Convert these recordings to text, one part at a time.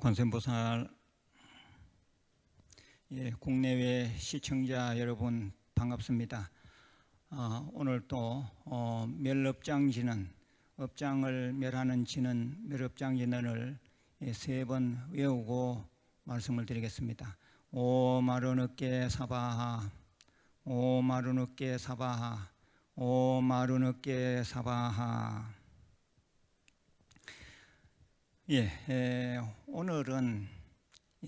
관세음보살 예, 국내외 시청자 여러분 반갑습니다. 아, 오늘 또 어, 멸업장지는 업장을 멸하는 지는 멸업장지는을 예, 세번 외우고 말씀을 드리겠습니다. 오 마루느께 사바하 오 마루느께 사바하 오 마루느께 사바하 예, 에, 오늘은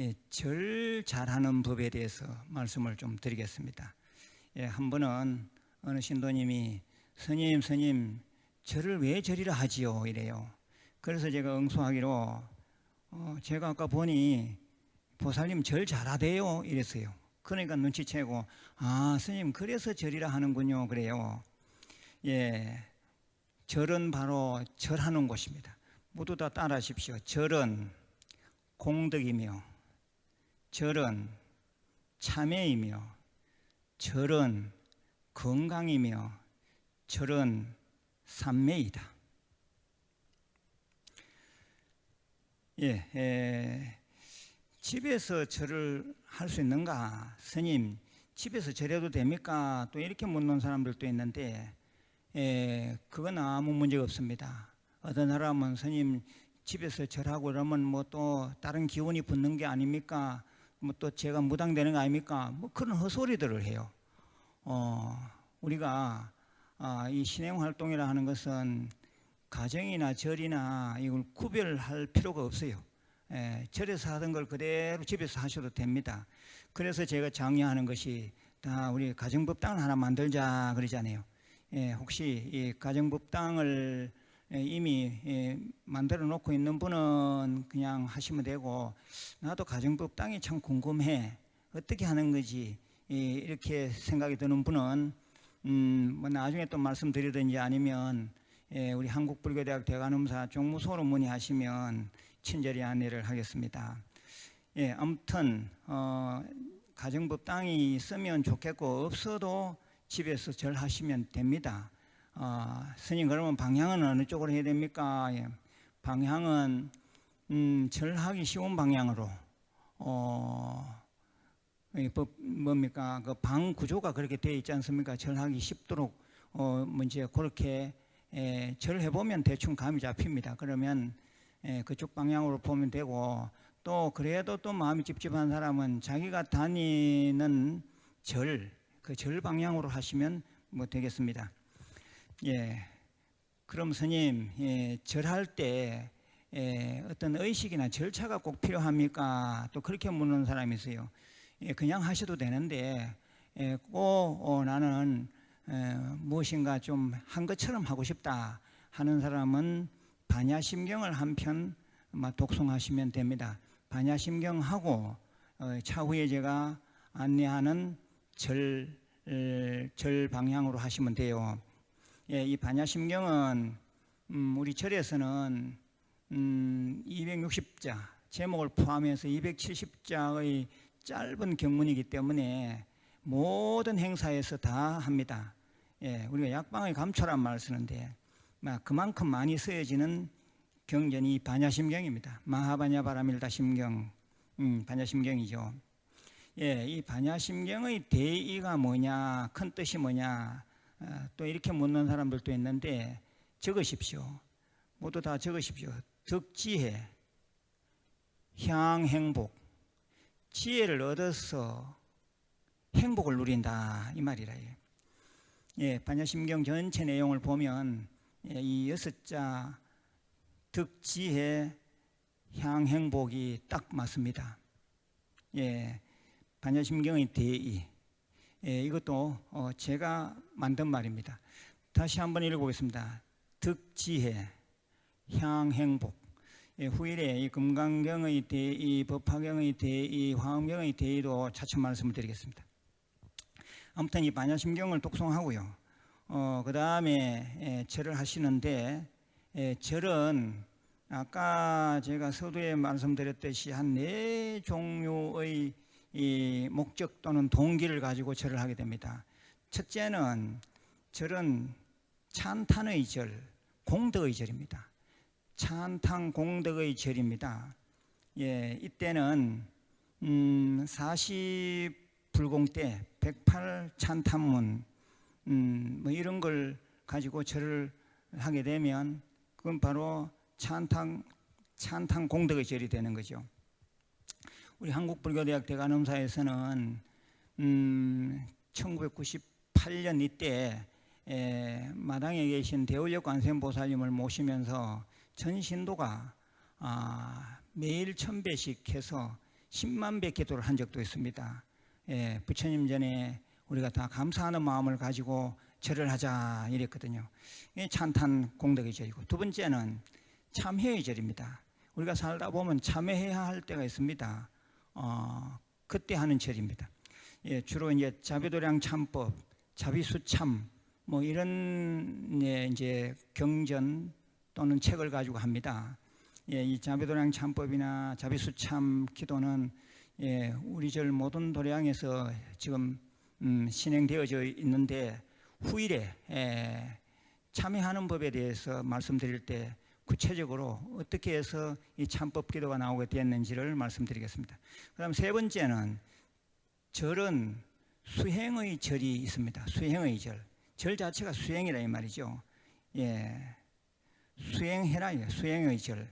예, 절 잘하는 법에 대해서 말씀을 좀 드리겠습니다. 예, 한 번은 어느 신도님이 스님, 스님, 절을 왜 절이라 하지요? 이래요. 그래서 제가 응수하기로 어, 제가 아까 보니 보살님 절 잘하대요. 이랬어요. 그러니까 눈치채고 아, 스님 그래서 절이라 하는군요. 그래요. 예, 절은 바로 절하는 곳입니다. 모두 다 따라하십시오. 절은 공덕이며, 절은 참회이며, 절은 건강이며, 절은 삼매이다. 예, 에, 집에서 절을 할 수 있는가? 스님, 집에서 절해도 됩니까? 또 이렇게 묻는 사람들도 있는데, 에, 그건 아무 문제가 없습니다. 어떤 사람은 스님 집에서 절하고 그러면 뭐 또 다른 기운이 붙는 게 아닙니까? 뭐 또 제가 무당되는 거 아닙니까? 뭐 그런 헛소리들을 해요. 어, 우리가 아, 이 신행 활동이라 하는 것은 가정이나 절이나 이걸 구별할 필요가 없어요. 예, 절에서 하던 걸 그대로 집에서 하셔도 됩니다. 그래서 제가 장려하는 것이 다 우리 가정법당을 하나 만들자 그러잖아요. 예, 혹시 이 가정법당을 예, 이미 예, 만들어 놓고 있는 분은 그냥 하시면 되고 나도 가정법당이 참 궁금해 어떻게 하는 거지 예, 이렇게 생각이 드는 분은 음, 뭐 나중에 또 말씀드리든지 아니면 예, 우리 한국불교대학 대관음사 종무소로 문의하시면 친절히 안내를 하겠습니다. 예, 아무튼 어, 가정법당이 있으면 좋겠고 없어도 집에서 절하시면 됩니다. 어, 스님 그러면 방향은 어느 쪽으로 해야 됩니까? 예, 방향은 음, 절하기 쉬운 방향으로 어, 이 법, 뭡니까 그 방 구조가 그렇게 되어 있지 않습니까? 절하기 쉽도록 어, 문제 그렇게 에, 절해 보면 대충 감이 잡힙니다. 그러면 에, 그쪽 방향으로 보면 되고 또 그래도 또 마음이 찝찝한 사람은 자기가 다니는 절 그 절 방향으로 하시면 뭐 되겠습니다. 예. 그럼 스님, 예, 절할 때 예, 어떤 의식이나 절차가 꼭 필요합니까? 또 그렇게 묻는 사람이 있어요. 예, 그냥 하셔도 되는데 예, 꼭 어, 나는 에, 무엇인가 좀 한 것처럼 하고 싶다 하는 사람은 반야심경을 한편 독송하시면 됩니다. 반야심경하고 어, 차후에 제가 안내하는 절, 에, 절 방향으로 하시면 돼요. 예, 이 반야심경은 음, 우리 절에서는 음, 260자 제목을 포함해서 270자의 짧은 경문이기 때문에 모든 행사에서 다 합니다. 예, 우리가 약방의 감초란 말을 쓰는데 그만큼 많이 쓰여지는 경전이 반야심경입니다. 마하반야 바라밀다 심경, 음, 반야심경이죠. 예, 이 반야심경의 대의가 뭐냐, 큰 뜻이 뭐냐, 어, 또 이렇게 묻는 사람들도 있는데 적으십시오. 모두 다 적으십시오. 덕지혜, 향행복, 지혜를 얻어서 행복을 누린다 이 말이라. 예, 반야심경 전체 내용을 보면 예, 이 여섯 자 덕지혜, 향행복이 딱 맞습니다. 예, 반야심경의 대의. 예, 이것도 어, 제가 만든 말입니다. 다시 한번 읽어보겠습니다. 득지혜, 향행복. 예, 후일에 이 금강경의 대의, 법화경의 대의, 화엄경의 대의도 차츰 말씀을 드리겠습니다. 아무튼 이 반야심경을 독송하고요. 어, 그 다음에 예, 절을 하시는데 예, 절은 아까 제가 서두에 말씀드렸듯이 한 네 종류의 이 목적 또는 동기를 가지고 절을 하게 됩니다. 첫째는 절은 찬탄의 절, 공덕의 절입니다. 찬탄 공덕의 절입니다. 예, 이때는 음, 40 불공 때 108 찬탄문 음, 뭐 이런 걸 가지고 절을 하게 되면 그건 바로 찬탄 찬탄 공덕의 절이 되는 거죠. 우리 한국불교대학 대관음사에서는 음, 1998년 이때 에, 마당에 계신 대울역 관세음보살님을 모시면서 전 신도가 아, 매일 천배씩 해서 10만 배 기도를 한 적도 있습니다. 예, 부처님 전에 우리가 다 감사하는 마음을 가지고 절을 하자 이랬거든요. 이게 찬탄 공덕의 절이고 두 번째는 참회의 절입니다. 우리가 살다 보면 참회해야 할 때가 있습니다. 어, 그때 하는 절입니다. 예, 주로 이제 자비도량 참법, 자비수참 뭐 이런 예, 이제 경전 또는 책을 가지고 합니다. 예, 이 자비도량 참법이나 자비수참 기도는 예, 우리 절 모든 도량에서 지금 음, 진행되어져 있는데 후일에 예, 참여하는 법에 대해서 말씀드릴 때 구체적으로 어떻게 해서 이 참법 기도가 나오게 되었는지를 말씀드리겠습니다. 그다음 세 번째는 절은 수행의 절이 있습니다. 수행의 절. 절 자체가 수행이라 이 말이죠. 예. 수행해라 수행의 절.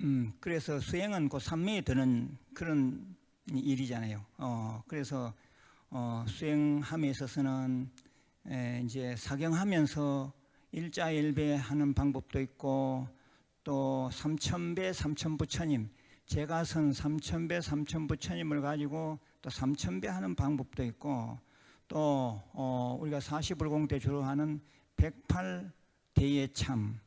음, 그래서 수행은 그 산매에 드는 그런 일이잖아요. 어, 그래서 어, 수행함에 있어서는 에, 이제 사경하면서 일자 일배 하는 방법도 있고 또 삼천배 삼천부처님 제가 선 삼천배 삼천부처님을 가지고 또 삼천배 하는 방법도 있고 또 어, 우리가 사시불공 때 주로 하는 백팔 대예참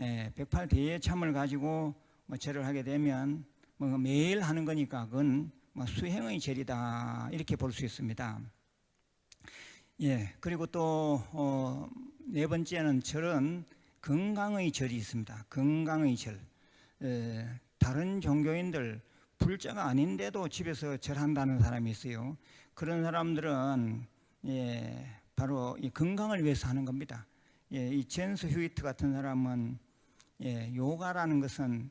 예, 백팔 대예참을 가지고 뭐 절을 하게 되면 뭐 매일 하는 거니까 그건 뭐 수행의 절이다 이렇게 볼 수 있습니다. 예 그리고 또 어, 네 번째는 절은 건강의 절이 있습니다. 건강의 절. 에, 다른 종교인들 불자가 아닌데도 집에서 절한다는 사람이 있어요. 그런 사람들은 예, 바로 이 건강을 위해서 하는 겁니다. 예, 이 젠스 휴이트 같은 사람은 예, 요가라는 것은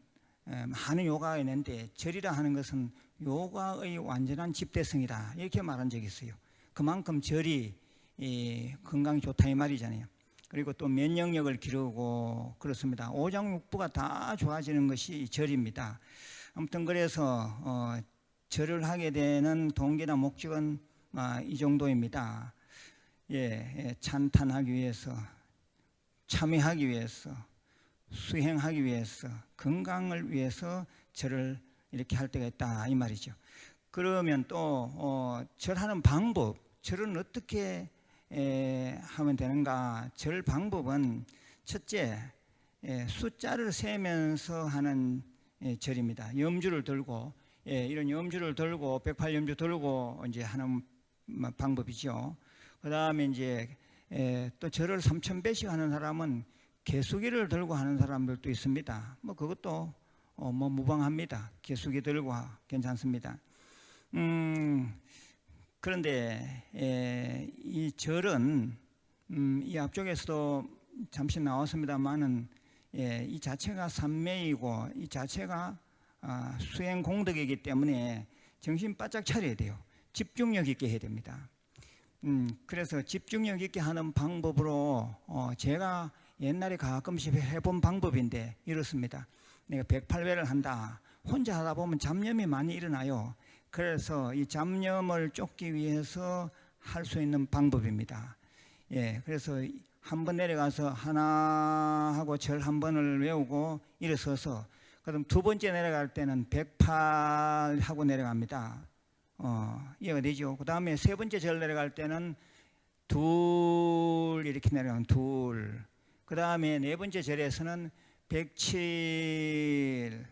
에, 많은 요가가 있는데 절이라 하는 것은 요가의 완전한 집대성이다 이렇게 말한 적이 있어요. 그만큼 절이 이, 건강이 좋다 이 말이잖아요. 그리고 또 면역력을 기르고 그렇습니다. 오장육부가 다 좋아지는 것이 절입니다. 아무튼 그래서 어, 절을 하게 되는 동기나 목적은 아, 이 정도입니다. 예, 예, 찬탄하기 위해서, 참여하기 위해서, 수행하기 위해서, 건강을 위해서 절을 이렇게 할 때가 있다 이 말이죠. 그러면 또 어, 절하는 방법, 절은 어떻게 에, 하면 되는가? 절 방법은 첫째 에, 숫자를 세면서 하는 에, 절입니다. 염주를 들고 예, 이런 염주를 들고 108염주 들고 이제 하는 방법이죠. 그 다음에 이제 에, 또 절을 3천 배씩 하는 사람은 개수기를 들고 하는 사람들도 있습니다. 뭐 그것도 어, 뭐 무방합니다. 개수기 들고 괜찮습니다. 음, 그런데 에, 이 절은 음, 이 앞쪽에서도 잠시 나왔습니다만은 예, 이 자체가 삼매이고 이 자체가 아, 수행 공덕이기 때문에 정신 바짝 차려야 돼요. 집중력 있게 해야 됩니다. 음, 그래서 집중력 있게 하는 방법으로 어, 제가 옛날에 가끔씩 해본 방법인데 이렇습니다. 내가 108회를 한다. 혼자 하다 보면 잡념이 많이 일어나요. 그래서 이 잡념을 쫓기 위해서 할 수 있는 방법입니다. 예, 그래서 한 번 내려가서 하나 하고 절 한 번을 외우고 일어서서 그럼 두 번째 내려갈 때는 108 하고 내려갑니다. 어, 이해가 되죠. 그 다음에 세 번째 절 내려갈 때는 둘 이렇게 내려가면 둘. 그 다음에 네 번째 절에서는 107.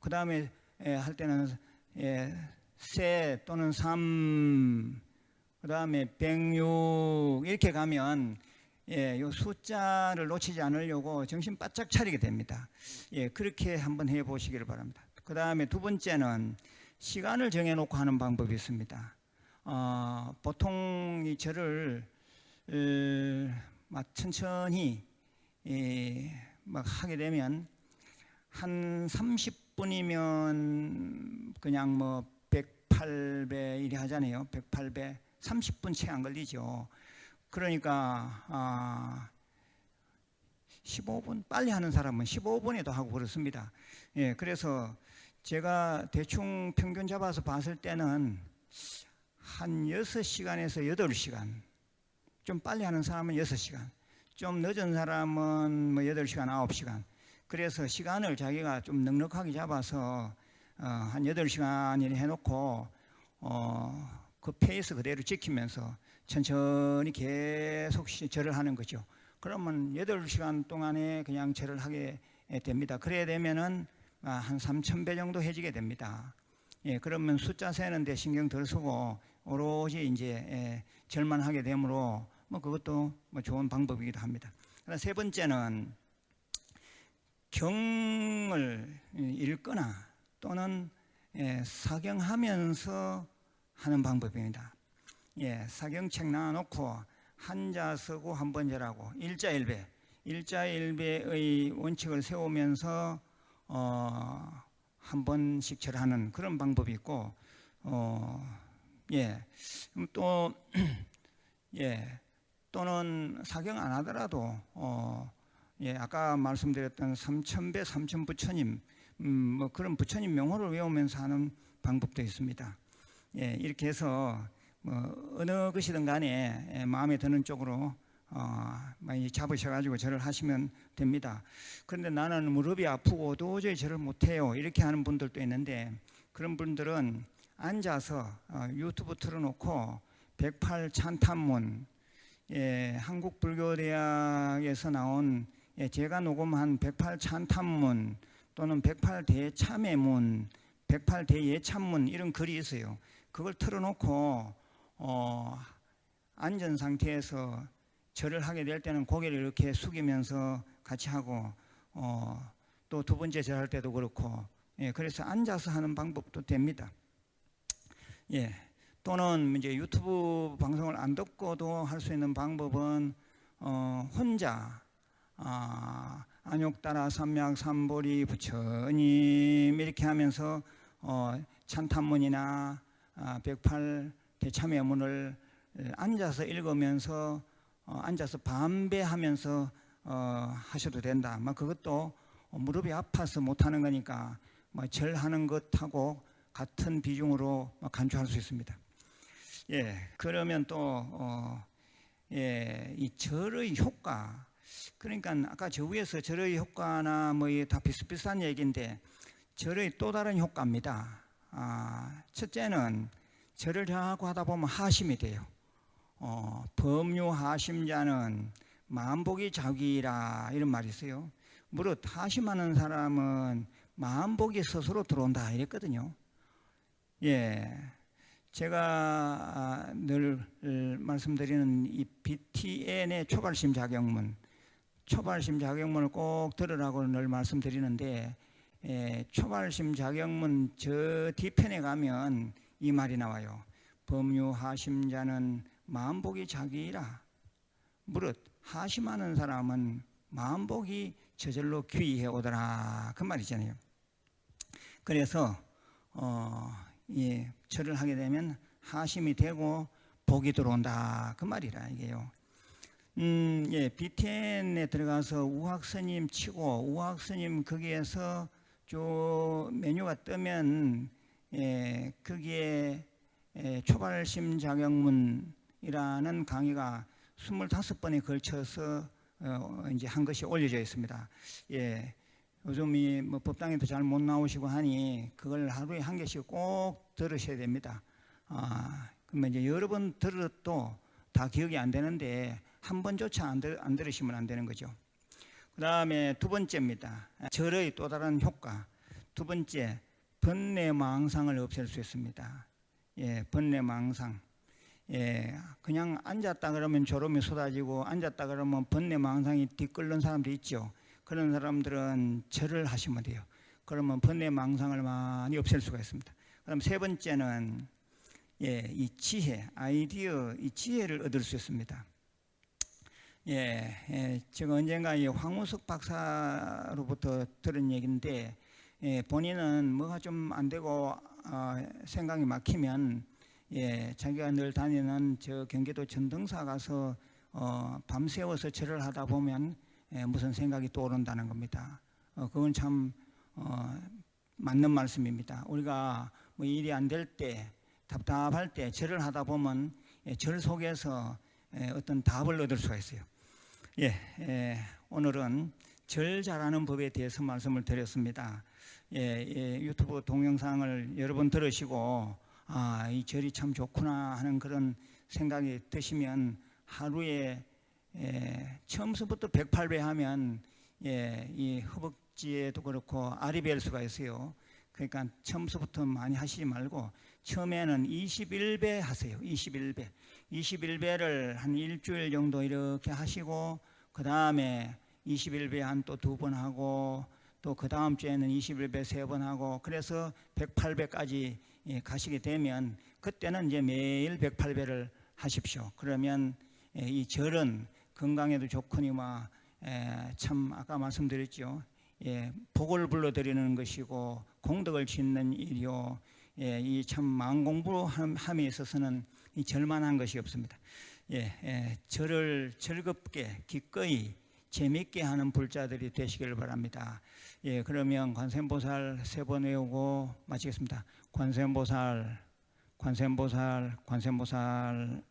그 다음에 할 때는 예, 세 또는 삼, 그 다음에 106 이렇게 가면 예, 요 숫자를 놓치지 않으려고 정신 바짝 차리게 됩니다. 예, 그렇게 한번 해 보시기를 바랍니다. 그 다음에 두 번째는 시간을 정해놓고 하는 방법이 있습니다. 어, 보통 이 절을 어, 막 천천히 예, 막 하게 되면 한 30 분이면 그냥 뭐 108배 이리 하잖아요. 108배 30분 채 안 걸리죠. 그러니까 아 15분 빨리 하는 사람은 15분에도 하고 그렇습니다. 예, 그래서 제가 대충 평균 잡아서 봤을 때는 한 6시간에서 8시간. 좀 빨리 하는 사람은 6시간. 좀 늦은 사람은 뭐 8시간, 9시간. 그래서 시간을 자기가 좀 넉넉하게 잡아서 어, 한 8시간 이렇게 해놓고 어, 그 페이스 그대로 지키면서 천천히 계속 시- 절을 하는 거죠. 그러면 8시간 동안에 그냥 절을 하게 됩니다. 그래야 되면은 아, 한 3,000배 정도 해지게 됩니다. 예, 그러면 숫자 세는데 신경 덜 쓰고 오로지 이제 예, 절만 하게 되므로 뭐 그것도 뭐 좋은 방법이기도 합니다. 세 번째는 경을 읽거나 또는 예, 사경하면서 하는 방법입니다. 예, 사경책 나눠놓고 한자 쓰고 한 번 절하고 일자일배, 일자일배의 원칙을 세우면서 어, 한 번씩 절하는 그런 방법이 있고 어, 예, 또 예, 또는 사경 안 하더라도 어, 예, 아까 말씀드렸던 삼천배 삼천부처님 음, 뭐 그런 부처님 명호를 외우면서 하는 방법도 있습니다. 예, 이렇게 해서 뭐 어느 것이든 간에 예, 마음에 드는 쪽으로 어, 많이 잡으셔가지고 절을 하시면 됩니다. 그런데 나는 무릎이 아프고 도저히 절을 못해요. 이렇게 하는 분들도 있는데 그런 분들은 앉아서 어, 유튜브 틀어놓고 108 찬탄문 예, 한국불교대학에서 나온 예, 제가 녹음한 108 찬탄문 또는 108 대참회문, 108 대예참문 이런 글이 있어요. 그걸 틀어놓고 어, 앉은 상태에서 절을 하게 될 때는 고개를 이렇게 숙이면서 같이 하고 어, 또 두 번째 절할 때도 그렇고 예, 그래서 앉아서 하는 방법도 됩니다. 예, 또는 이제 유튜브 방송을 안 듣고도 할 수 있는 방법은 어, 혼자 아, 안욕따라 삼약 삼보리 부처님 이렇게 하면서 어, 찬탄문이나 아, 108 대참회문을 에, 앉아서 읽으면서 어, 앉아서 반배하면서 어, 하셔도 된다. 막 그것도 어, 무릎이 아파서 못 하는 거니까 뭐 절하는 것하고 같은 비중으로 뭐 간주할 수 있습니다. 예, 그러면 또 어, 예, 이 절의 효과 그러니까 아까 저 위에서 절의 효과나 뭐 다 비슷비슷한 얘기인데 절의 또 다른 효과입니다. 아, 첫째는 절을 하고 하다 보면 하심이 돼요. 어, 법유하심자는 마음복이 자기라 이런 말이 있어요. 무릇 하심하는 사람은 마음복이 스스로 들어온다 이랬거든요. 예, 제가 아, 늘 말씀드리는 이 BTN의 초발심 자격문, 초발심 자격문을 꼭 들으라고 늘 말씀드리는데 예, 초발심 자격문 저 뒤편에 가면 이 말이 나와요. 법유하심자는 마음복이 자기라. 무릇 하심하는 사람은 마음복이 저절로 귀해 오더라. 그 말이잖아요. 그래서 어, 예, 절을 하게 되면 하심이 되고 복이 들어온다. 그 말이라 이게요. 음, 예, 비텐에 들어가서 우학 스님 치고 우학 스님 거기에서 쭉 메뉴가 뜨면 예, 거기에 예, 초발심 자격문이라는 강의가 25번에 걸쳐서 어, 이제 한 것이 올려져 있습니다. 예. 요즘 이뭐 법당에도 잘 못 나오시고 하니 그걸 하루에 한 개씩 꼭 들으셔야 됩니다. 아, 그러면 이제 여러 번 들어도 다 기억이 안 되는데 한 번조차 안, 들, 안 들으시면 안 되는 거죠. 그 다음에 두 번째입니다. 절의 또 다른 효과. 두 번째, 번뇌 망상을 없앨 수 있습니다. 예, 번뇌 망상. 예, 그냥 앉았다 그러면 졸음이 쏟아지고 앉았다 그러면 번뇌 망상이 뒤끓는 사람도 있죠. 그런 사람들은 절을 하시면 돼요. 그러면 번뇌 망상을 많이 없앨 수가 있습니다. 그럼 세 번째는 예, 이 지혜, 아이디어, 이 지혜를 얻을 수 있습니다. 예, 예, 제가 언젠가 이 황우석 박사로부터 들은 얘기인데 예, 본인은 뭐가 좀 안 되고 어, 생각이 막히면 예, 자기가 늘 다니는 저 경기도 전등사 가서 어, 밤새워서 절을 하다 보면 예, 무슨 생각이 떠오른다는 겁니다. 어, 그건 참 어, 맞는 말씀입니다. 우리가 뭐 일이 안 될 때 답답할 때 절을 하다 보면 예, 절 속에서 예, 어떤 답을 얻을 수가 있어요. 예, 예, 오늘은 절 잘하는 법에 대해서 말씀을 드렸습니다. 예, 예, 유튜브 동영상을 여러 번 들으시고 아, 이 절이 참 좋구나 하는 그런 생각이 드시면 하루에 예, 처음서부터 108배 하면 예, 이 허벅지에도 그렇고 알이 뵐 수가 있어요. 그러니까 처음서부터 많이 하시지 말고 처음에는 21배 하세요. 21배. 21배를 한 일주일 정도 이렇게 하시고 그 다음에 21배 한 또 두 번 하고 또 그 다음 주에는 21배 세 번 하고 그래서 108배까지 예, 가시게 되면 그때는 이제 매일 108배를 하십시오. 그러면 예, 이 절은 건강에도 좋거니와 에, 참 아까 말씀드렸죠. 예, 복을 불러드리는 것이고 공덕을 짓는 일이요. 예, 이 참 마음 공부함에 있어서는 이 절만한 것이 없습니다. 예, 예, 절을 즐겁게 기꺼이 재밌게 하는 불자들이 되시기를 바랍니다. 예, 그러면 관세음보살 세 번 외우고 마치겠습니다. 관세음보살, 관세음보살, 관세음보살.